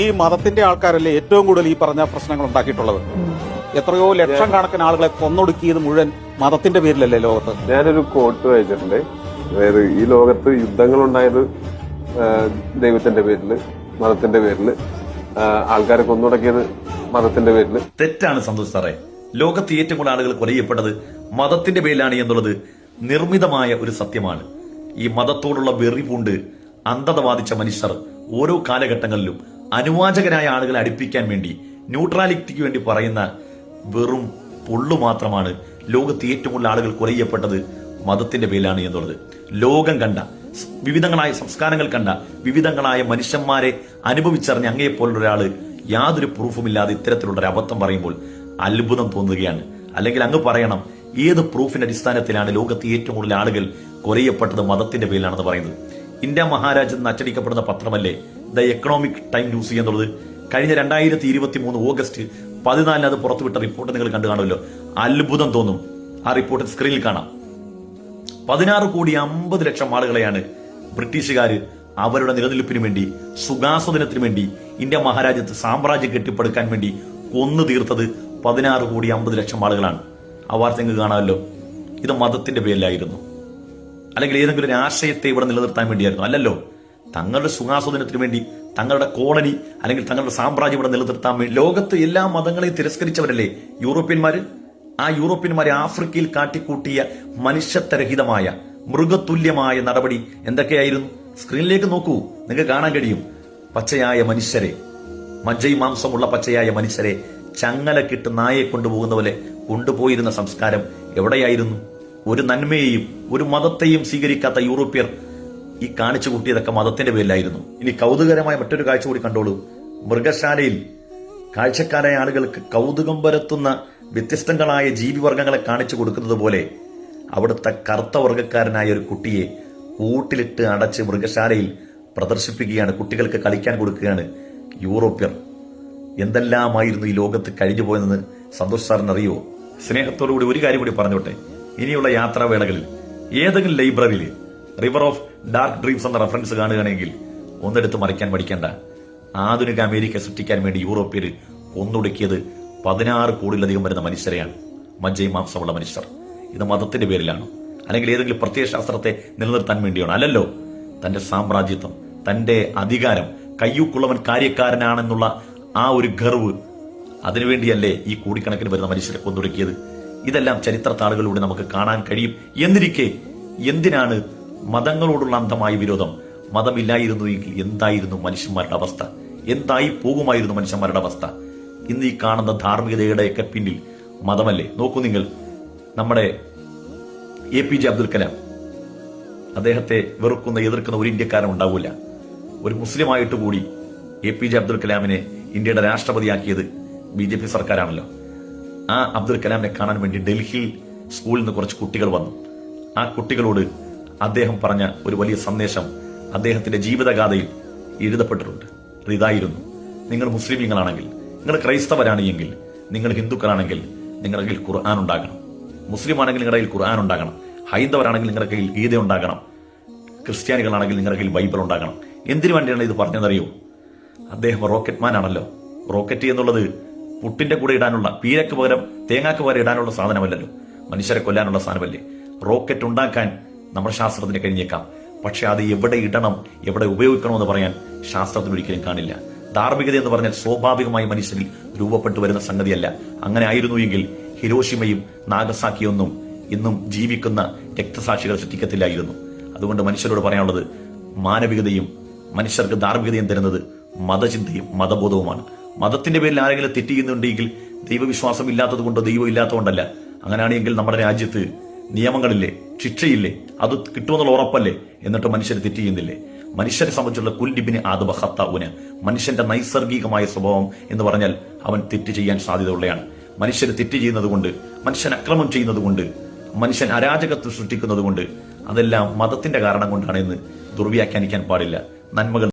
ഈ മതത്തിന്റെ ആൾക്കാരല്ലേ ഏറ്റവും കൂടുതൽ ഈ പറഞ്ഞ പ്രശ്നങ്ങൾ ഉണ്ടാക്കിയിട്ടുള്ളത്? എത്രയോ ലക്ഷം കണക്കിന് ആളുകളെ കൊന്നൊടുക്കിയത് മുഴുവൻ മതത്തിന്റെ പേരിലല്ലേ ലോകത്ത്? ഞാനൊരു കോട്ട് വായിച്ചിട്ടുണ്ട്. അതായത് ഈ ലോകത്ത് യുദ്ധങ്ങൾ ഉണ്ടായത് ദൈവത്തിന്റെ പേരിൽ മതത്തിന്റെ പേരിൽ ആൾക്കാരെ കൊന്നുടക്കിയത് മതത്തിന്റെ പേരിൽ തെറ്റാണ് സന്തോഷ് സാറേ. ലോകത്ത് ഏറ്റവും കൂടുതൽ ആളുകൾ കൊലയപ്പെട്ടത് മതത്തിന്റെ പേരിലാണ് എന്നുള്ളത് നിർമ്മിതമായ ഒരു സത്യമാണ്. ഈ മതത്തോടുള്ള വെറി പൂണ്ട് അന്ധത ബാധിച്ച മനുഷ്യർ ഓരോ കാലഘട്ടങ്ങളിലും അനുവാചകരായ ആളുകളെ അടുപ്പിക്കാൻ വേണ്ടി ന്യൂട്രാലിറ്റിക്ക് വേണ്ടി പറയുന്ന വെറും പൊള്ളു മാത്രമാണ് ലോകത്ത് ഏറ്റവും കൂടുതൽ ആളുകൾ കൊലയപ്പെട്ടത് മതത്തിന്റെ പേരിലാണ് എന്നുള്ളത്. ലോകം കണ്ട വിവിധങ്ങളായ സംസ്കാരങ്ങൾ കണ്ട വിവിധങ്ങളായ മനുഷ്യന്മാരെ അനുഭവിച്ചറിഞ്ഞ അങ്ങേപ്പോലുള്ള ഒരാൾ യാതൊരു പ്രൂഫും ഇല്ലാതെ ഇത്തരത്തിലുള്ള ഒരു അബദ്ധം പറയുമ്പോൾ അത്ഭുതം തോന്നുകയാണ്. അല്ലെങ്കിൽ അങ്ങ് പറയണം ഏത് പ്രൂഫിന്റെ അടിസ്ഥാനത്തിലാണ് ലോകത്ത് ഏറ്റവും കൂടുതൽ ആളുകൾ കൊലയപ്പെട്ടത് മതത്തിന്റെ പേരിലാണെന്ന് പറയുന്നത്? ഇന്ത്യ മഹാരാജ് എന്ന് അച്ചടിക്കപ്പെടുന്ന പത്രമല്ലേ? ദ എക്കണോമിക് ടൈം ന്യൂസ് എന്നുള്ളത് കഴിഞ്ഞ രണ്ടായിരത്തി ഇരുപത്തി മൂന്ന് ഓഗസ്റ്റ് പതിനാലിന് അത് പുറത്തുവിട്ട റിപ്പോർട്ട് നിങ്ങൾ കണ്ടു കാണുമല്ലോ. അത്ഭുതം തോന്നും. ആ റിപ്പോർട്ട് സ്ക്രീനിൽ കാണാം. പതിനാറ് കോടി അമ്പത് ലക്ഷം ആളുകളെയാണ് ബ്രിട്ടീഷുകാർ അവരുടെ നിലനിൽപ്പിനു വേണ്ടി സുഖാസ്വദനത്തിനു വേണ്ടി ഇന്ത്യ മഹാരാജ്യത്ത് സാമ്രാജ്യം കെട്ടിപ്പടുക്കാൻ വേണ്ടി കൊന്നു തീർത്തത് പതിനാറ് കോടി അമ്പത് ലക്ഷം ആളുകളാണ്. ആ വാർത്ത നിങ്ങൾക്ക് കാണാമല്ലോ. ഇത് മതത്തിന്റെ പേരിലായിരുന്നു. അല്ലെങ്കിൽ ഏതെങ്കിലും ഒരു ആശയത്തെ ഇവിടെ നിലനിർത്താൻ വേണ്ടിയായിരുന്നു. അല്ലല്ലോ. തങ്ങളുടെ സുഖാസ്വദനത്തിന് വേണ്ടി തങ്ങളുടെ കോളനി അല്ലെങ്കിൽ തങ്ങളുടെ സാമ്രാജ്യം ഇവിടെ നിലനിർത്താൻ വേണ്ടി. ലോകത്ത് എല്ലാ മതങ്ങളെയും തിരസ്കരിച്ചവരല്ലേ യൂറോപ്യന്മാര്? ആ യൂറോപ്യന്മാരെ ആഫ്രിക്കയിൽ കാട്ടിക്കൂട്ടിയ മനുഷ്യത്വരഹിതമായ മൃഗതുല്യമായ നടപടി എന്തൊക്കെയായിരുന്നു? സ്ക്രീനിലേക്ക് നോക്കൂ നിങ്ങൾക്ക് കാണാൻ കഴിയും. പച്ചയായ മനുഷ്യരെ മജ്ജൈ മാംസമുള്ള പച്ചയായ മനുഷ്യരെ ചങ്ങലക്കിട്ട് നായെ കൊണ്ടുപോകുന്ന പോലെ കൊണ്ടുപോയിരുന്ന സംസ്കാരം എവിടെയായിരുന്നു? ഒരു നന്മയെയും ഒരു മതത്തെയും സ്വീകരിക്കാത്ത യൂറോപ്യർ ഈ കാണിച്ചു കൂട്ടിയതൊക്കെ മതത്തിന്റെ പേരിലായിരുന്നു. ഇനി കൗതുകരമായ മറ്റൊരു കാഴ്ച കൂടി കണ്ടോളൂ. മൃഗശാലയിൽ കാഴ്ചക്കാരായ ആളുകൾക്ക് കൗതുകം പരത്തുന്ന വ്യത്യസ്തങ്ങളായ ജീവിവർഗങ്ങളെ കാണിച്ചു കൊടുക്കുന്നത് പോലെ അവിടുത്തെ കറുത്ത വർഗക്കാരനായ ഒരു കുട്ടിയെ കൂട്ടിലിട്ട് അടച്ച് മൃഗശാലയിൽ പ്രദർശിപ്പിക്കുകയാണ്. കുട്ടികൾക്ക് കളിക്കാൻ കൊടുക്കുകയാണ് യൂറോപ്യർ. എന്തെല്ലാമായിരുന്നു ഈ ലോകത്ത് കഴിഞ്ഞു പോയതെന്ന് സന്തോഷ് സാറിന് അറിയുമോ സ്നേഹത്തോടുകൂടി ഒരു കാര്യം കൂടി പറഞ്ഞോട്ടെ. ഇനിയുള്ള യാത്രാവേളകളിൽ ഏതെങ്കിലും ലൈബ്രറിയിൽ റിവർ ഓഫ് ഡാർക്ക് ഡ്രീംസ് എന്ന റെഫറൻസ് കാണുകയാണെങ്കിൽ ഒന്നെടുത്ത് മറിക്കാൻ പഠിക്കേണ്ട ആധുനിക അമേരിക്ക സൃഷ്ടിക്കാൻ വേണ്ടി യൂറോപ്യർ കൊന്നൊടുക്കിയത് പതിനാറ് കോടിയിലധികം വരുന്ന മനുഷ്യരെയാണ്. മജ്ജയും മാംസമുള്ള മനുഷ്യർ. ഇത് മതത്തിന്റെ പേരിലാണ്. അല്ലെങ്കിൽ ഏതെങ്കിലും പ്രത്യയശാസ്ത്രത്തെ നിലനിർത്താൻ വേണ്ടിയാണ്. അല്ലല്ലോ തന്റെ സാമ്രാജ്യത്വം തന്റെ അധികാരം കയ്യൂക്കുള്ളവൻ കാര്യക്കാരനാണെന്നുള്ള ആ ഒരു ഗർവ് അതിനുവേണ്ടിയല്ലേ ഈ കോടിക്കണക്കിന് വരുന്ന മനുഷ്യരെ കൊന്നൊടുക്കിയത്. ഇതെല്ലാം ചരിത്ര താളുകളിലൂടെ നമുക്ക് കാണാൻ കഴിയും. എന്നിരിക്കെ എന്തിനാണ് മതങ്ങളോടുള്ള അന്ധമായ വിരോധം. മതമില്ലായിരുന്നു എങ്കിൽ എന്തായിരുന്നു മനുഷ്യന്മാരുടെ അവസ്ഥ? എന്തായി പോകുമായിരുന്നു മനുഷ്യന്മാരുടെ അവസ്ഥ? ഇന്ന് ഈ കാണുന്ന ധാർമ്മികതയുടെയൊക്കെ പിന്നിൽ മതമല്ലേ? നോക്കൂ നിങ്ങൾ നമ്മുടെ A P J Abdul Kalam. അദ്ദേഹത്തെ വെറുക്കുന്ന എതിർക്കുന്ന ഒരു ഇന്ത്യക്കാരൻ ഉണ്ടാവില്ല. ഒരു മുസ്ലിമായിട്ട് കൂടി എ പി ജെ അബ്ദുൽ കലാമിനെ ഇന്ത്യയുടെ രാഷ്ട്രപതിയാക്കിയത് ബി ജെ പി സർക്കാരാണല്ലോ. ആ അബ്ദുൽ കലാമിനെ കാണാൻ വേണ്ടി ഡൽഹിയിൽ സ്കൂളിൽ നിന്ന് കുറച്ച് കുട്ടികൾ വന്നു. ആ കുട്ടികളോട് അദ്ദേഹം പറഞ്ഞ ഒരു വലിയ സന്ദേശം അദ്ദേഹത്തിന്റെ ജീവിതഗാഥയിൽ എഴുതപ്പെട്ടിട്ടുണ്ട്. അത് ഇതായിരുന്നു നിങ്ങൾ മുസ്ലിമീങ്ങളാണെങ്കിൽ നിങ്ങൾ ക്രൈസ്തവരാണ് എങ്കിൽ നിങ്ങൾ ഹിന്ദുക്കളാണെങ്കിൽ നിങ്ങളുടെ കയ്യിൽ ഖുർആൻ ഉണ്ടാകണം. മുസ്ലിം ആണെങ്കിൽ നിങ്ങളുടെ കയ്യിൽ ഖുർആൻ ഉണ്ടാകണം. ഹൈന്ദവരാണെങ്കിൽ നിങ്ങളുടെ കയ്യിൽ ഗീത ഉണ്ടാകണം. ക്രിസ്ത്യാനികളാണെങ്കിൽ നിങ്ങളുടെ കയ്യിൽ ബൈബിൾ ഉണ്ടാകണം. എന്തിനു വേണ്ടിയാണ് ഇത് പറഞ്ഞതറിയോ അദ്ദേഹം റോക്കറ്റ് മാൻ ആണല്ലോ റോക്കറ്റ് എന്നുള്ളത് പുട്ടിന്റെ കൂടെ ഇടാനുള്ള പീരക്ക് പകരം തേങ്ങാക്ക് പകരം ഇടാനുള്ള സാധനമല്ലല്ലോ. മനുഷ്യരെ കൊല്ലാനുള്ള സാധനമല്ലേ? റോക്കറ്റ് ഉണ്ടാക്കാൻ നമ്മുടെ ശാസ്ത്രത്തിന് കഴിഞ്ഞേക്കാം. പക്ഷെ അത് എവിടെ ഇടണം എവിടെ ഉപയോഗിക്കണമെന്ന് പറയാൻ ശാസ്ത്രത്തിന് ഒരിക്കലും കാണില്ല. ധാർമ്മികത എന്ന് പറഞ്ഞാൽ സ്വാഭാവികമായി മനുഷ്യരിൽ രൂപപ്പെട്ടു വരുന്ന സംഗതിയല്ല. അങ്ങനെ ആയിരുന്നു എങ്കിൽ ഹിരോഷിമയും നാഗസാക്കിയൊന്നും ഇന്നും ജീവിക്കുന്ന രക്തസാക്ഷികൾ സൃഷ്ടിക്കത്തില്ലായിരുന്നു. അതുകൊണ്ട് മനുഷ്യരോട് പറയാനുള്ളത് മാനവികതയും മനുഷ്യർക്ക് ധാർമ്മികതയും തരുന്നത് മതചിന്തയും മതബോധവുമാണ്. മതത്തിന്റെ പേരിൽ ആരെങ്കിലും തെറ്റിയുന്നുണ്ടെങ്കിൽ ദൈവവിശ്വാസം ഇല്ലാത്തത് കൊണ്ടോ ദൈവം ഇല്ലാത്തതുകൊണ്ടല്ല. അങ്ങനെയാണെങ്കിൽ നമ്മുടെ രാജ്യത്ത് നിയമങ്ങളില്ലേ ശിക്ഷയില്ലേ അത് കിട്ടുമെന്നുള്ള ഉറപ്പല്ലേ എന്നിട്ട് മനുഷ്യർ തെറ്റ് ചെയ്യുന്നില്ലേ? മനുഷ്യരെ സംബന്ധിച്ചുള്ള കുൽഡിബിന് ആദബ ഹത്താവുന് മനുഷ്യന്റെ നൈസർഗികമായ സ്വഭാവം എന്ന് പറഞ്ഞാൽ അവൻ തെറ്റ് ചെയ്യാൻ സാധ്യതയുള്ളയാണ്. മനുഷ്യർ തെറ്റ് ചെയ്യുന്നത് കൊണ്ട് മനുഷ്യൻ അക്രമം ചെയ്യുന്നത് കൊണ്ട് മനുഷ്യൻ അരാജകത്വം സൃഷ്ടിക്കുന്നത് കൊണ്ട് അതെല്ലാം മതത്തിന്റെ കാരണം കൊണ്ടാണ് എന്ന് ദുർവ്യാഖ്യാനിക്കാൻ പാടില്ല. നന്മകൾ